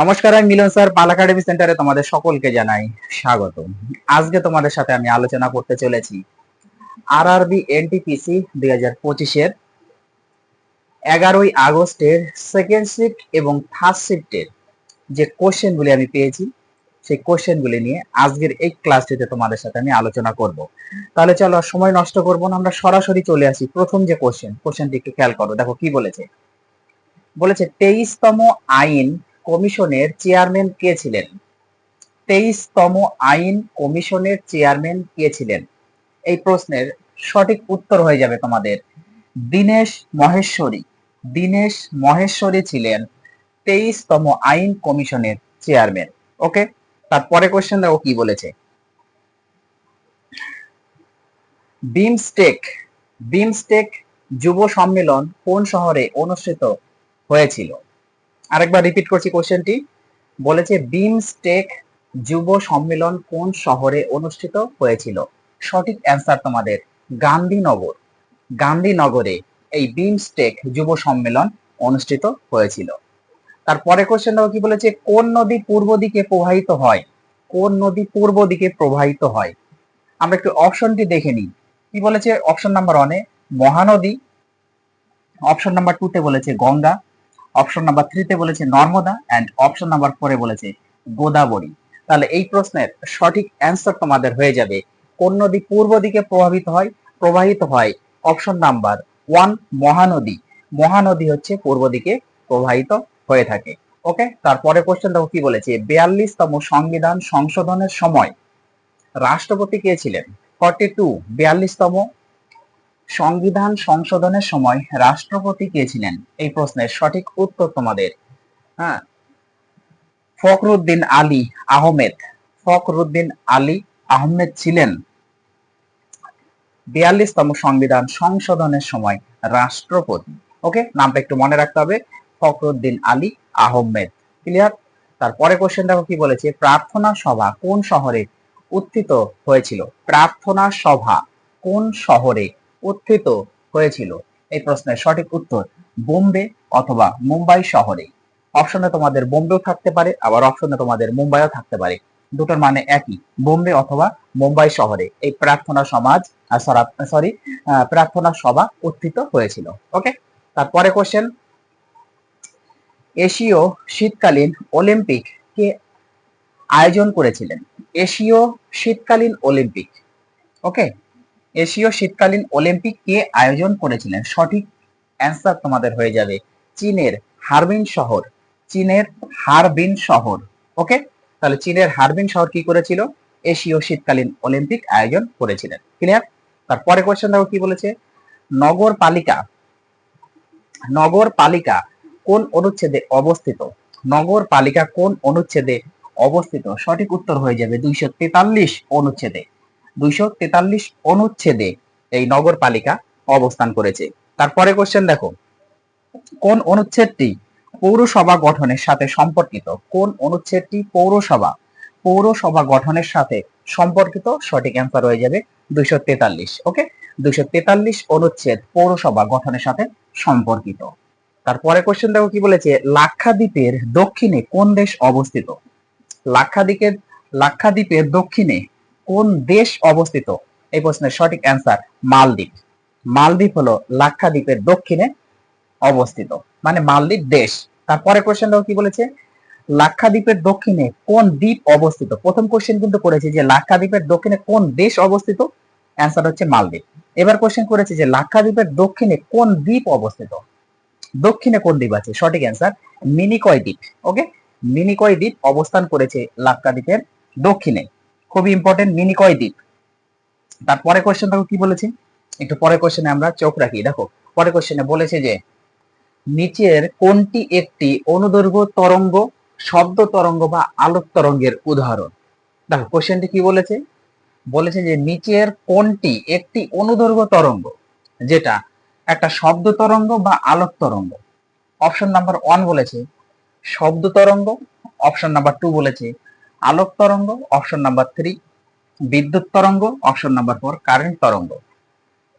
নমস্কার, আমি মিলন স্যার, পাল একাডেমি সেন্টারে তোমাদের সকলকে জানাই স্বাগত। আজকে তোমাদের সাথে আমি আলোচনা করতে চলেছি আর আরবি এনটিপিসি দুই হাজার পঁচিশের এগারোই আগস্টের সেকেন্ড শিফট এবং থার্ড শিফটের যে কোশ্চেনগুলি আমি পেয়েছি, সেই কোশ্চেনগুলি নিয়ে আজকের এই ক্লাসটিতে তোমাদের সাথে আমি আলোচনা করব। তাহলে চলো সময় নষ্ট করব না, আমরা সরাসরি চলে আসি প্রথম যে কোশ্চেন কোশ্চেনটি একটু খেয়াল করো। দেখো কি বলেছে? বলেছে তেইশতম আইন কমিশনের চেয়ারম্যান কে ছিলেন? তেইশতম আইন কমিশনের চেয়ারম্যান কে ছিলেন? এই প্রশ্নের সঠিক উত্তর হয়ে যাবে তোমাদের। দীনেশ মহেশ্বরী। দীনেশ মহেশ্বরী ছিলেন তেইশতম আইন কমিশনের চেয়ারম্যান। ওকে? তারপরে কোশ্চেন দেখো কি বলেছে। বিমস্টেক। বিমস্টেক যুব সম্মেলন কোন শহরে অনুষ্ঠিত হয়েছিল? আরেকবার রিপিট করছি কোশ্চেনটি বলেছে বিমস্টেক যুব সম্মেলন কোন শহরে অনুষ্ঠিত হয়েছিল? সঠিক অ্যান্সার তোমাদের, গান্ধীনগর। গান্ধীনগরে এই বিমস্টেক যুব সম্মেলন অনুষ্ঠিত হয়েছিল। তারপরে কোশ্চেন দেখো কি বলেছে, কোন নদী পূর্ব দিকে প্রবাহিত হয়? কোন নদী পূর্ব দিকে প্রবাহিত হয়? আমরা একটু অপশনটি দেখে নিই। কি বলেছে? অপশন নাম্বার ওয়ানে মহানদী। অপশন নাম্বার টুতে বলেছে, গঙ্গা। অপশন নাম্বার থ্রিতে বলেছে নর্মদা অ্যান্ড অপশন নাম্বার ফোরে বলেছে গোদাবরী। তাহলে এই প্রশ্নের সঠিক অ্যান্সার তোমাদের হয়ে যাবে। কোন নদী পূর্ব দিকে প্রভাবিত হয়? প্রবাহিত হয় option number one Mahanadi. Mahanadi হচ্ছে পূর্ব দিকে প্রবাহিত হয়ে থাকে। ওকে তারপরে কোশ্চেন দেখো কি বলেছে? বিয়াল্লিশতম সংবিধান সংশোধনের সময় রাষ্ট্রপতি কে ছিলেন? ফর্টি টু বিয়াল্লিশতম সংবিধান সংশোধনের সময় রাষ্ট্রপতি কে ছিলেন? এই প্রশ্নের সঠিক উত্তর তোমাদের। হ্যাঁ। ফখরুদ্দিন আলী আহমেদ। ফখরুদ্দিন আলী আহমেদ ছিলেন বিয়াল্লিশতম সংবিধান সংশোধনের সময় রাষ্ট্রপতি। ওকে? নামটা একটু মনে রাখতে হবে। ফখরুদ্দিন আলী আহমেদ। ক্লিয়ার? তারপরে কোশ্চেন দেখো কি বলেছে? প্রার্থনা সভা কোন শহরে উত্থিত হয়েছিল? প্রার্থনা সভা কোন শহরে উত্থিত হয়েছিল? এই প্রশ্নের সঠিক উত্তর বোম্বে অথবা মুম্বাই শহরে। অপশনে তোমাদের বোম্বেও থাকতে পারে, আবার অপশনে তোমাদের মুম্বাইও থাকতে পারে। দুটোর মানে একই, বোম্বে অথবা মুম্বাই শহরে। এই প্রার্থনা সমাজ সরি প্রার্থনা সভা উত্থিত হয়েছিল। ওকে তারপরে কোশ্চেন এশীয় শীতকালীন অলিম্পিক কে আয়োজন করেছিলেন? এশীয় শীতকালীন অলিম্পিক। ওকে এশীয় শীতকালীন অলিম্পিক কে আয়োজন করেছিলেন। সঠিক অ্যান্সার তোমাদের হয়ে যাবে চীনের হারবিন শহর। চীনের হারবিন শহর ওকে তাহলে চীনের হারবিন শহর কি করেছিল? এশীয় শীতকালীন অলিম্পিক আয়োজন করেছিলেন। ক্লিয়ার তারপরে কোয়েশ্চেন দেখো কি বলেছে? নগরপালিকা নগরপালিকা কোন অনুচ্ছেদে অবস্থিত? নগরপালিকা কোন অনুচ্ছেদে অবস্থিত? সঠিক উত্তর হয়ে যাবে দুইশো তেতাল্লিশ অনুচ্ছেদে। দুইশো তেতাল্লিশ অনুচ্ছেদে এই নগরপালিকা অবস্থান করেছে। তারপরে কোশ্চেন দেখো, কোন অনুচ্ছেদটি পৌরসভা গঠনের সাথে সম্পর্কিত? কোন অনুচ্ছেদটি পৌরসভা? পৌরসভা গঠনের সাথে সম্পর্কিত? সঠিক অ্যান্সার হয়ে যাবে দুইশো তেতাল্লিশ ওকে দুইশো তেতাল্লিশ অনুচ্ছেদ পৌরসভা গঠনের সাথে সম্পর্কিত। তারপরে কোশ্চেন দেখো কি বলেছে? লাক্ষাদ্বীপের দক্ষিণে কোন দেশ অবস্থিত? লাক্ষাদ্বীপের লাক্ষাদ্বীপের দক্ষিণে কোন দেশ অবস্থিত? এই প্রশ্নের সঠিক অ্যান্সার মালদ্বীপ। মালদ্বীপ হলো লাক্ষাদ্বীপের দক্ষিণে অবস্থিত মানে মালদ্বীপ দেশ। তারপরে কোশ্চেন কি বলেছে? লাক্ষাদ্বীপের দক্ষিণে কোন দ্বীপ অবস্থিত? প্রথম কোশ্চেন কিন্তু করেছে যে লাক্ষাদ্বীপের দক্ষিণে কোন দেশ অবস্থিত? অ্যান্সার হচ্ছে মালদ্বীপ। এবার কোশ্চেন করেছে যে লাক্ষাদ্বীপের দক্ষিণে কোন দ্বীপ অবস্থিত? দক্ষিণে কোন দ্বীপ আছে? সঠিক অ্যান্সার মিনিকয় দ্বীপ। ওকে মিনিকয় দ্বীপ অবস্থান করেছে লাক্ষাদ্বীপের দক্ষিণে। খুবই ইম্পর্টেন্ট মিনিকয় দ্বীপ? তারপরে কোশ্চেন দেখো কি বলেছে? একটু পরে কোশ্চেনে আমরা চোখ রাখি। দেখো পরে কোশ্চেনে বলেছে যে, নিচের কোনটি একটি অনুদৈর্ঘ্য তরঙ্গ, শব্দ তরঙ্গ বা আলোক তরঙ্গের উদাহরণ? দেখো কোশ্চেনটি কি বলেছে? বলেছে যে, নিচের কোনটি একটি অনুদৈর্ঘ্য তরঙ্গ, যেটা একটা শব্দ তরঙ্গ বা আলোক তরঙ্গ? অপশন নাম্বার ওয়ান বলেছে, শব্দ তরঙ্গ। অপশন নাম্বার টু বলেছে আলোক তরঙ্গ, অপশন নাম্বার থ্রি বিদ্যুৎ তরঙ্গ, অপশন নাম্বার ফোর কারেন্ট তরঙ্গ।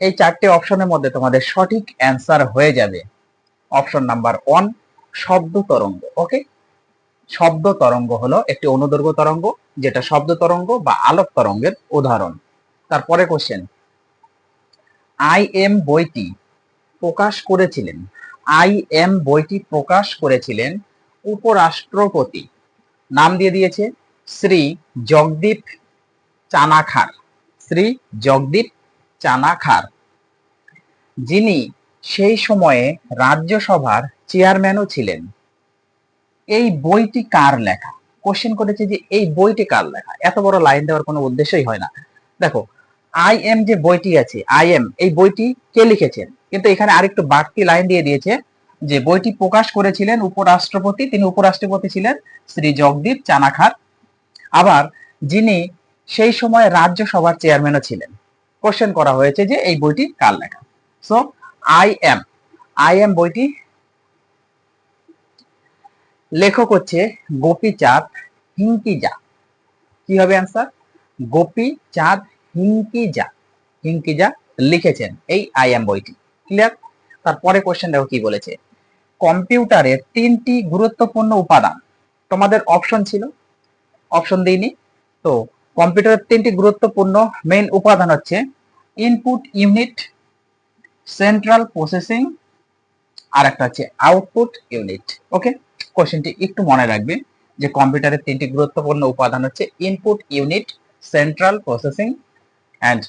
এই চারটি অপশনের মধ্যে তোমাদের সঠিক অ্যান্সার হয়ে যাবে। অপশন নাম্বার ওয়ান শব্দ তরঙ্গ ওকে শব্দ তরঙ্গ হলো একটি অনুদৈর্ঘ্য তরঙ্গ, যেটা শব্দ তরঙ্গ বা আলোক তরঙ্গের উদাহরণ। তারপরে কোশ্চেন আই এম বইটি প্রকাশ করেছিলেন আই এম বইটি প্রকাশ করেছিলেন উপরাষ্ট্রপতি। নাম দিয়ে দিয়েছে শ্রী জগদীপ চানাখার, শ্রী জগদীপ চানাখার। যিনি সেই সময়ে রাজ্যসভার চেয়ারম্যানও ছিলেন। এই বইটি কার লেখা? কোশ্চেন করেছে যে এই বইটি কার লেখা? এত বড় লাইন দেওয়ার কোনো উদ্দেশ্যই হয় না। দেখো আই এম যে বইটি আছে আই এম এই বইটি কে লিখেছেন? কিন্তু এখানে আরেকটু বাড়তি লাইন দিয়ে দিয়েছে যে বইটি প্রকাশ করেছিলেন উপরাষ্ট্রপতি, তিনি উপরাষ্ট্রপতি ছিলেন শ্রী জগদীপ চানাখার। আবার যিনি সেই সময় রাজ্যসভার চেয়ারম্যানও ছিলেন। কোশ্চেন করা হয়েছে যে এই বইটি কার লেখা? So I am I am বইটি লেখক হচ্ছে গোপীচাঁদ হিঙ্কিজা। কি হবে অ্যান্সার গোপীচাঁদ হিঙ্কিজা হিঙ্কিজা লিখেছেন এই আই এম বইটি। ক্লিয়ার তারপরে কোশ্চেন দেখো কি বলেছে। কম্পিউটারের তিনটি গুরুত্বপূর্ণ উপাদান। তোমাদের অপশন ছিল অপশন দিইনি। তো কম্পিউটারের তিনটি গুরুত্বপূর্ণ মেইন উপাদান হচ্ছে ইনপুট ইউনিট সেন্ট্রাল প্রসেসিং আর একটা হচ্ছে আউটপুট ইউনিট ওকে কোশ্চেনটি একটু মনে রাখবে যে কম্পিউটারের তিনটি গুরুত্বপূর্ণ উপাদান হচ্ছে input unit central processing and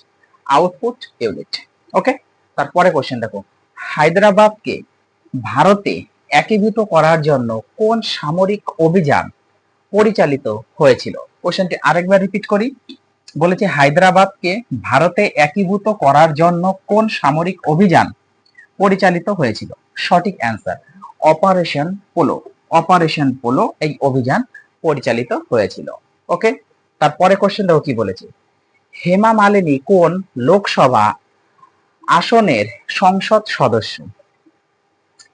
output unit okay তারপরে কোশ্চেন দেখো। হায়দ্রাবাদকে ভারতে একীভূত করার জন্য কোন সামরিক অভিযান পরিচালিত হয়েছিল। কোশ্চেনটি আরেকবার রিপিট করি। বলেছে, হায়দ্রাবাদকে ভারতে একীভূত করার জন্য কোন সামরিক অভিযান পরিচালিত হয়েছিল? সঠিক answer operation polo operation polo এই অভিযান পরিচালিত হয়েছিল। ওকে তারপরে কোশ্চেন দেখো কি বলেছে? হেমা মালিনী কোন লোকসভা আসনের সংসদ সদস্য?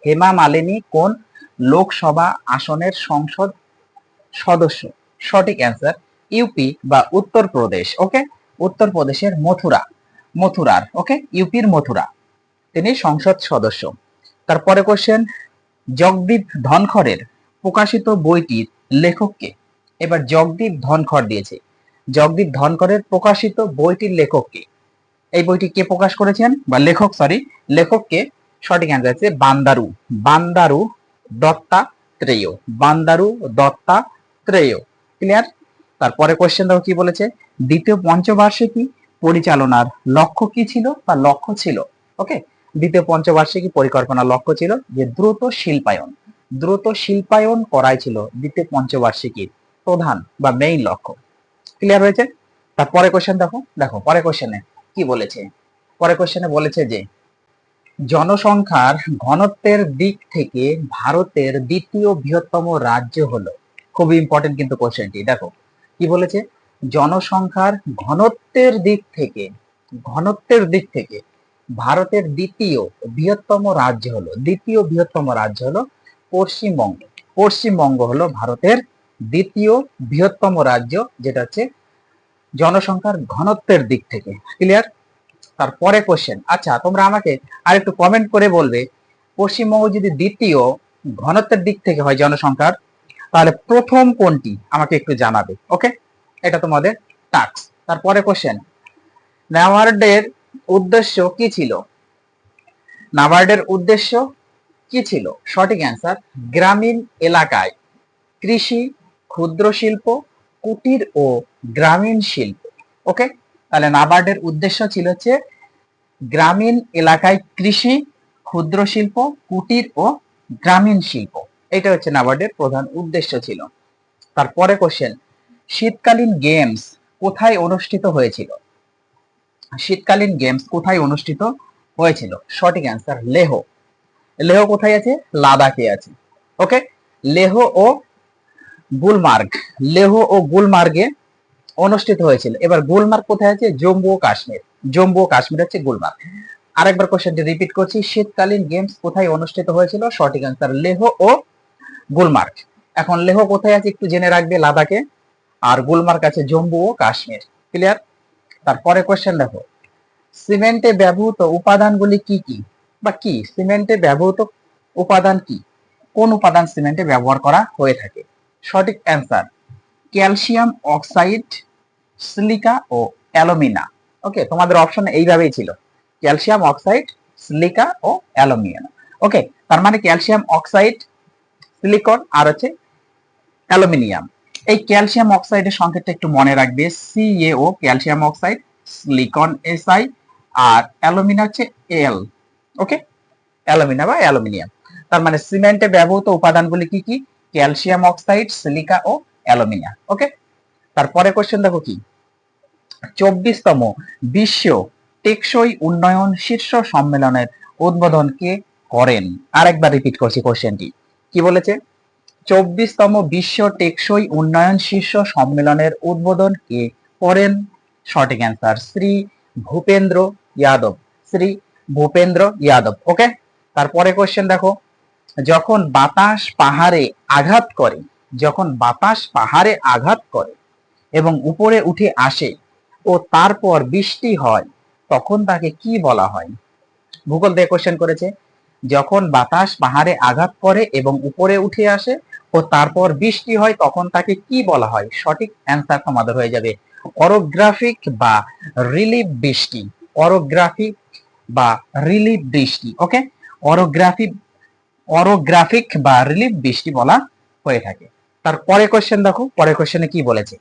হেমা মালিনী কোন লোকসভা আসনের সংসদ সদস্য। সঠিক অ্যান্সার ইউপি বা উত্তরপ্রদেশ ওকে উত্তরপ্রদেশের মথুরা, মথুরার ওকে ইউপির মথুরা। তিনি সংসদ সদস্য। তারপরে কোশ্চেন জগদীপ ধনখড়ের প্রকাশিত বইটির লেখককে। এবার জগদীপ ধনখড় দিয়েছে। জগদীপ ধনখড়ের প্রকাশিত বইটির লেখককে। এই বইটি কে প্রকাশ করেছেন? বা লেখক সরি লেখককে সঠিক অ্যান্সার হচ্ছে Bandaru. Bandaru Dattatreya Bandaru Dattatreya. Clear তারপরে কোশ্চেন দেখো কি বলেছে? দ্বিতীয় পঞ্চবার্ষিকী পরিচালনার লক্ষ্য কি ছিল? বা লক্ষ্য ছিল। ওকে দ্বিতীয় পঞ্চবার্ষিকী পরিকল্পনার লক্ষ্য ছিল যে দ্রুত শিল্পায়ন। দ্রুত শিল্পায়ন করাই ছিল দ্বিতীয় পঞ্চবার্ষিকীর প্রধান বা মেইন লক্ষ্য। ক্লিয়ার হয়েছে? তারপরে কোশ্চেন দেখো। দেখো পরে কোশ্চেনে কি বলেছে? পরে কোশ্চেনে বলেছে যে, জনসংখ্যার ঘনত্বের দিক থেকে ভারতের দ্বিতীয় বৃহত্তম রাজ্য হলো খুবই ইম্পর্টেন্ট কিন্তু কোশ্চেনটি দেখো, কি বলেছে? জনসংখ্যার ঘনত্বের দিক থেকে, ঘনত্বের দিক থেকে ভারতের দ্বিতীয় বৃহত্তম রাজ্য হলো, দ্বিতীয় বৃহত্তম রাজ্য হলো পশ্চিমবঙ্গ। পশ্চিমবঙ্গ হলো ভারতের দ্বিতীয় বৃহত্তম রাজ্য, যেটা হচ্ছে জনসংখ্যার ঘনত্বের দিক থেকে। ক্লিয়ার তারপরে কোশ্চেন আচ্ছা তোমরা আমাকে আর একটু কমেন্ট করে বলবে, পশ্চিমবঙ্গ যদি দ্বিতীয় ঘনত্বের দিক থেকে হয় জনসংখ্যার তাহলে প্রথম কোনটি? আমাকে একটু জানাবে ওকে এটা তোমাদের টাস্ক তারপরে কোশ্চেন নাবার্ডের উদ্দেশ্য কি ছিল? নাবার্ডের উদ্দেশ্য কি ছিল? সঠিক অ্যান্সার গ্রামীণ এলাকায় কৃষি, ক্ষুদ্র শিল্প, কুটির ও গ্রামীণ শিল্প ওকে তাহলে নাবার্ডের উদ্দেশ্য ছিল হচ্ছে গ্রামীণ এলাকায় কৃষি, ক্ষুদ্র শিল্প, কুটির ও গ্রামীণ শিল্প। এটা হচ্ছে নাবার্ডের প্রধান উদ্দেশ্য ছিল। তারপরে কোশ্চেন শীতকালীন গেমস কোথায় অনুষ্ঠিত হয়েছিল? শীতকালীন গেমস কোথায় অনুষ্ঠিত হয়েছিল? সঠিক অ্যান্সার লেহ। লেহ কোথায় আছে? লাদাখে আছে। ওকে লেহ ও গুলমার্গ। লেহ ও গুলমার্গে অনুষ্ঠিত হয়েছিল। এবার গুলমার্গ কোথায় আছে? জম্মু ও কাশ্মীর। জম্মু ও কাশ্মীর হচ্ছে গুলমার্গ। আরেকবার কোশ্চেনটি রিপিট করছি, শীতকালীন গেমস কোথায় অনুষ্ঠিত হয়েছিল? সঠিক অ্যান্সার লেহ ও গুলমার্গ। এখন লেহ কোথায় আছে একটু জেনে রাখবে লাদাখে। আর গুলমার্গ আছে জম্মু ও কাশ্মীর। ক্লিয়ার তারপরে কোয়েশ্চেন দেখো। সিমেন্টে ব্যবহৃত উপাদানগুলি কি কি? বা কি? সিমেন্টে ব্যবহৃত উপাদান কি? কোন উপাদান সিমেন্টে ব্যবহার করা হয়ে থাকে? সঠিক অ্যান্সার ক্যালসিয়াম অক্সাইড, সিলিকা ও অ্যালুমিনা। ওকে তোমাদের অপশন এইভাবেই ছিল। ক্যালসিয়াম অক্সাইড, সিলিকা ও অ্যালুমিনা। ওকে তার মানে ক্যালসিয়াম অক্সাইড সিলিকন আর হচ্ছে অ্যালুমিনিয়াম এই ক্যালসিয়াম অক্সাইডের সংকেতটা একটু মনে রাখবে। CAO calcium oxide silicon SI আর অ্যালুমিনা হচ্ছে এল ওকে অ্যালুমিনা বা অ্যালুমিনিয়াম তার মানে সিমেন্টে ব্যবহৃত উপাদানগুলি কি কি? ক্যালসিয়াম অক্সাইড সিলিকা ও অ্যালুমিনা ওকে তারপরে কোশ্চেন দেখো কি? চব্বিশতম বিশ্ব টেকসই উন্নয়ন শীর্ষ সম্মেলনের উদ্বোধন কে করেন? আরেকবার রিপিট করছি কোশ্চেনটি কি বলেছে? চব্বিশতম বিশ্ব টেকসই উন্নয়ন শীর্ষ সম্মেলনের উদ্বোধন কে করেন? সঠিক অ্যান্সার শ্রী ভূপেন্দ্র যাদব শ্রী ভূপেন্দ্র যাদব ওকে তারপরে কোশ্চেন দেখো। যখন বাতাস পাহাড়ে আঘাত করে, যখন বাতাস পাহাড়ে আঘাত করে এবং উপরে উঠে আসে ও তারপর বৃষ্টি হয়, তখন তাকে কি বলা হয়? ভূগোল দিয়ে কোশ্চেন করেছে। যখন বাতাস পাহাড়ে আঘাত করে এবং উপরে উঠে আসে ও তারপর বৃষ্টি হয়, তখন তাকে কি বলা হয়? সঠিক অ্যান্সার তোমাদের হয়ে যাবে। অরোগ্রাফিক বা রিলিফ বৃষ্টি। অরোগ্রাফিক বা রিলিফ বৃষ্টি ওকে অরোগ্রাফি অরোগ্রাফিক বা রিলিফ বৃষ্টি বলা হয়ে থাকে। তার পরে কোশ্চেন দেখো। পরে কোশ্চেনে কি বলেছে?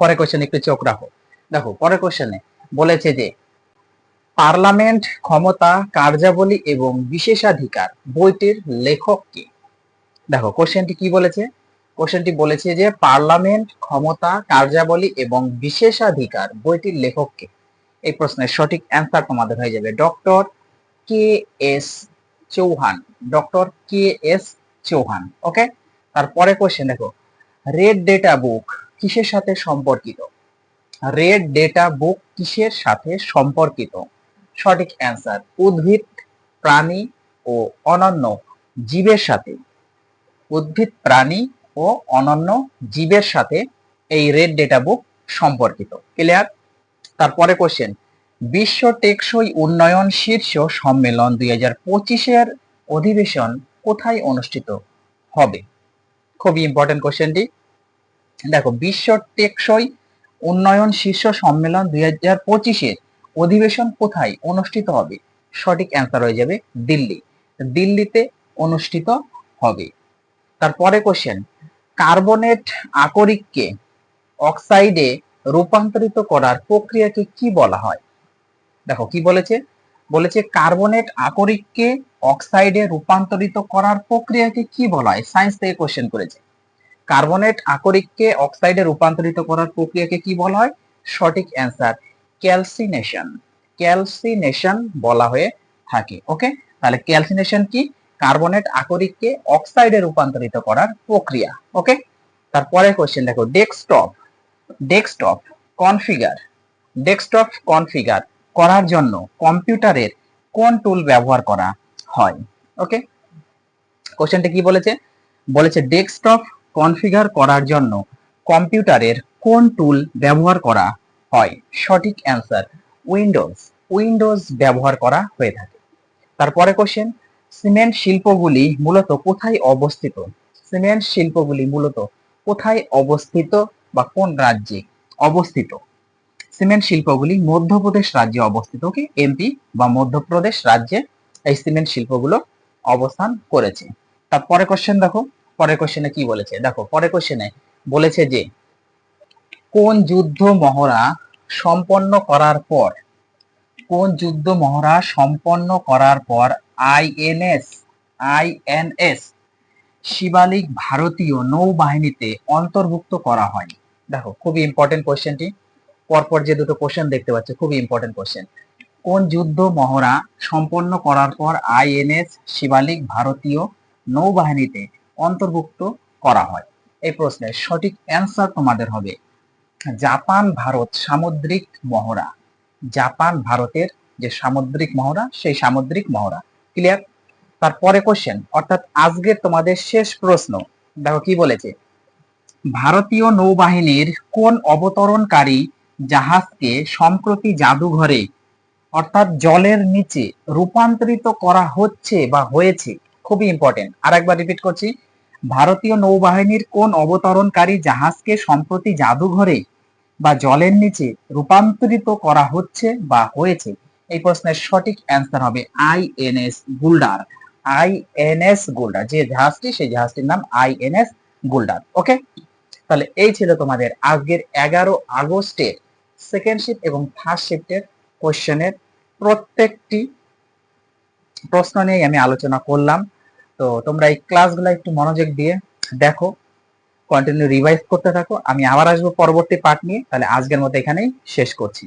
পরে কোশ্চেনে একটু চোখ রাখো। দেখো পরে কোশ্চেনে বলেছে যে পার্লামেন্ট, ক্ষমতা, কার্যাবলী এবং বিশেষাধিকার বইটির লেখক কে? দেখো কোশ্চেনটি কি বলেছে? কোশ্চেনটি বলেছে যে পার্লামেন্ট, ক্ষমতা, কার্যাবলী এবং বিশেষাধিকার বইটির লেখক কে? এই প্রশ্নের সঠিক অ্যান্সার তোমাদের হয়ে যাবে doctor K S Chauhan. Doctor K S Chauhan okay তারপরে কোশ্চেন দেখো রেড ডেটা বুক কিসের সাথে সম্পর্কিত? রেড ডেটা বুক কিসের সাথে সম্পর্কিত? সঠিক অ্যান্সার উদ্ভিদ, প্রাণী ও অনন্য জীবের সাথে। উদ্ভিদ, প্রাণী ও অনন্য জীবের সাথে এই রেড ডেটা বুক সম্পর্কিত। ক্লিয়ার তারপরে কোশ্চেন বিশ্ব টেকসই উন্নয়ন শীর্ষ সম্মেলন দুই হাজার পঁচিশের অধিবেশন কোথায় অনুষ্ঠিত হবে? খুবই ইম্পর্টেন্ট কোশ্চেনটি দেখো, বিশ্ব টেকসই উন্নয়ন শীর্ষ সম্মেলন দুই হাজার পঁচিশের অধিবেশন কোথায় অনুষ্ঠিত হবে? সঠিক অ্যান্সার হয়ে যাবে দিল্লি। দিল্লিতে অনুষ্ঠিত হবে। তারপরে কোশ্চেন কার্বনেট আকরিককে অক্সাইডে রূপান্তরিত করার প্রক্রিয়াকে কি বলা হয়? দেখো, কি বলেছে? বলেছে কার্বনেট আকরিককে অক্সাইডে রূপান্তরিত করার প্রক্রিয়াকে কি বলা হয়? সায়েন্স থেকে কোশ্চেন করেছে। কার্বনেট আকরিককে অক্সাইডে রূপান্তরিত করার প্রক্রিয়াকে কি বলা হয়? সঠিক অ্যান্সার ক্যালসিনেশন ক্যালসিনেশন বলা হয়ে থাকে ওকে তাহলে ক্যালসিনেশন কি? কার্বনেট আকরিককে অক্সাইডে রূপান্তরিত করার প্রক্রিয়া ওকে তারপরে কোশ্চেন দেখো, desktop desktop, configure desktop, configure করার জন্য কম্পিউটারের কোন টুল ব্যবহার করা হয় ওকে কোশ্চেনটা কি বলেছে? বলেছে ডেস্কটপ, কনফিগার করার জন্য কম্পিউটারের কোন টুল ব্যবহার করা হয়? সঠিক অ্যান্সার উইন্ডোজ। উইন্ডোজ ব্যবহার করা হয়ে থাকে। তারপরে কোশ্চেন সিমেন্ট শিল্পগুলি মূলত কোথায় অবস্থিত? সিমেন্ট শিল্পগুলি মূলত কোথায় অবস্থিত বা কোন রাজ্যে অবস্থিত? সিমেন্ট শিল্পগুলি মধ্যপ্রদেশ রাজ্যে অবস্থিত কি? এমপি বা মধ্যপ্রদেশ রাজ্যে এই সিমেন্ট শিল্পগুলো অবস্থান করেছে। তারপরে কোশ্চেন দেখো। পরের কোশ্চেনে কি বলেছে? দেখো, পরের কোশ্চেনে বলেছে যে কোন যুদ্ধ মহড়া সম্পন্ন করার পর, কোন যুদ্ধ মহড়া সম্পন্ন করার পর আইএনএস আইএনএস শিবালিক ভারতীয় নৌবাহিনীতে অন্তর্ভুক্ত করা হয় দেখো, খুবই ইম্পর্টেন্ট কোশ্চেনটি পরপর যে দুটো কোশ্চেন দেখতে পাচ্ছ, খুবই ইম্পর্টেন্ট কোশ্চেন কোন যুদ্ধ মহড়া সম্পন্ন করার পর আইএনএস শিবালিক ভারতীয় নৌবাহিনীতে অন্তর্ভুক্ত করা হয়? এই প্রশ্নের সঠিক অ্যান্সার তোমাদের হবে জাপান, ভারত, সামুদ্রিক মহড়া। জাপান, ভারতের যে সামুদ্রিক মহড়া, সেই সামুদ্রিক মহড়া। ক্লিয়ার তারপরে কোশ্চেন অর্থাৎ আজকে তোমাদের শেষ প্রশ্ন। দেখো কি বলেছে? ভারতীয় নৌবাহিনীর কোন অবতরণকারী জাহাজকে সম্প্রতি জাদুঘরে, অর্থাৎ জলের নিচে, রূপান্তরিত করা হচ্ছে বা হয়েছে? খুবই ইম্পর্টেন্ট আর একবার রিপিট করছি। ভারতীয় নৌবাহিনীর কোন অবতরণকারী জাহাজকে সম্প্রতি জাদুঘরে বা জলের নিচে রূপান্তরিত করা হচ্ছে বা হয়েছে? এই প্রশ্নের সঠিক অ্যান্সার হবে I N INS Guldar INS Guldar যে জাহাজটি, সেই জাহাজটির নাম আইএনএস গুলডার ওকে তাহলে এই ছিল তোমাদের আজকের এগারো আগস্টের সেকেন্ড শিফট এবং থার্ড শিফটের কোশ্চেনের প্রত্যেকটি প্রশ্ন নিয়ে আমি আলোচনা করলাম। তো তোমরা এই ক্লাসগুলো একটু মনোযোগ দিয়ে দেখো। কন্টিনিউ রিভাইজ করতে থাকো। আমি আবার আসব পরবর্তী পার্ট নিয়ে। তাহলে আজকের মতো এখানেই শেষ করছি।